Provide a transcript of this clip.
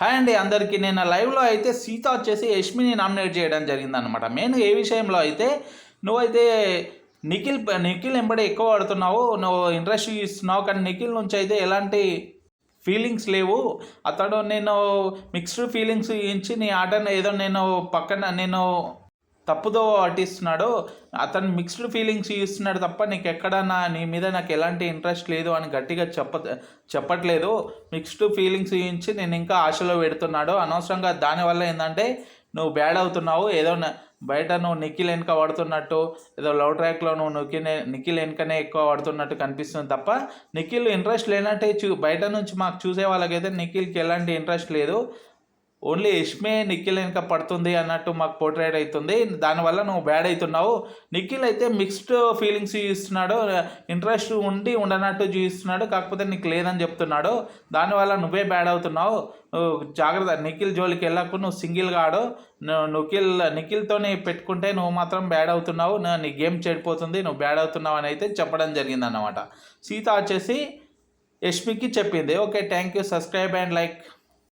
Hi అండి అందరికీ. నేను లైవ్లో అయితే సీత వచ్చేసి యష్మిని నామినేట్ చేయడం జరిగిందనమాట మెయిన్ ఏ విషయంలో అయితే నువ్వైతే నిఖిల్ నిఖిల్ ఎంబడి ఎక్కువ ఆడుతున్నావు నువ్వు ఇంట్రెస్ట్ ఇస్తున్నావు కానీ నిఖిల్ నుంచి అయితే ఎలాంటి ఫీలింగ్స్ లేవు. అతడు నేను మిక్స్డ్ ఫీలింగ్స్ ఇచ్చి నీ ఆటను ఏదో నేను పక్కన నేను తప్పుదో పట్టిస్తున్నాడో అతను మిక్స్డ్ ఫీలింగ్స్ ఇస్తున్నాడు తప్ప నీకు ఎక్కడన్నా నీ మీద నాకు ఎలాంటి ఇంట్రెస్ట్ లేదు అని గట్టిగా చెప్ప చెప్పట్లేదు. మిక్స్డ్ ఫీలింగ్స్ ఇచ్చి నేను ఇంకా ఆశలో పెడుతున్నాడు. అనవసరంగా దానివల్ల ఏంటంటే నువ్వు బ్యాడ్ అవుతున్నావు. ఏదో బయట నువ్వు నిఖిల్ వెనక పడుతున్నట్టు ఏదో లవ్ ట్రాక్లో నువ్వు నొక్కినే నిఖిల్ వెనకనే ఎక్కువ పడుతున్నట్టు కనిపిస్తుంది తప్ప నిఖిల్ ఇంట్రెస్ట్ లేనట్టే చూ బయట నుంచి మాకు చూసే వాళ్ళకైతే నిఖిల్కి ఎలాంటి ఇంట్రెస్ట్ లేదు. ఓన్లీ ఇష్మే నిఖిల్ వెనక పడుతుంది అన్నట్టు మాకు పోర్ట్రేట్ అవుతుంది. దానివల్ల నువ్వు బ్యాడ్ అవుతున్నావు. నిఖిల్ అయితే మిక్స్డ్ ఫీలింగ్స్ చూపిస్తున్నాడు ఇంట్రెస్ట్ ఉండి ఉండనట్టు చూపిస్తున్నాడు కాకపోతే నీకు లేదని చెప్తున్నాడు. దానివల్ల నువ్వే బ్యాడ్ అవుతున్నావు. జాగ్రత్త. నిఖిల్ జోలికి వెళ్ళకు. నువ్వు సింగిల్గా ఆడు. నువ్వు నిఖిల్ నిఖిల్తోనే పెట్టుకుంటే నువ్వు మాత్రం బ్యాడ్ అవుతున్నావు. నీ గేమ్ చెడిపోతుంది. నువ్వు బ్యాడ్ అవుతున్నావు అని అయితే చెప్పడం జరిగింది అన్నమాట సీత వచ్చేసి యష్మికి చెప్పింది. Okay thank you subscribe and like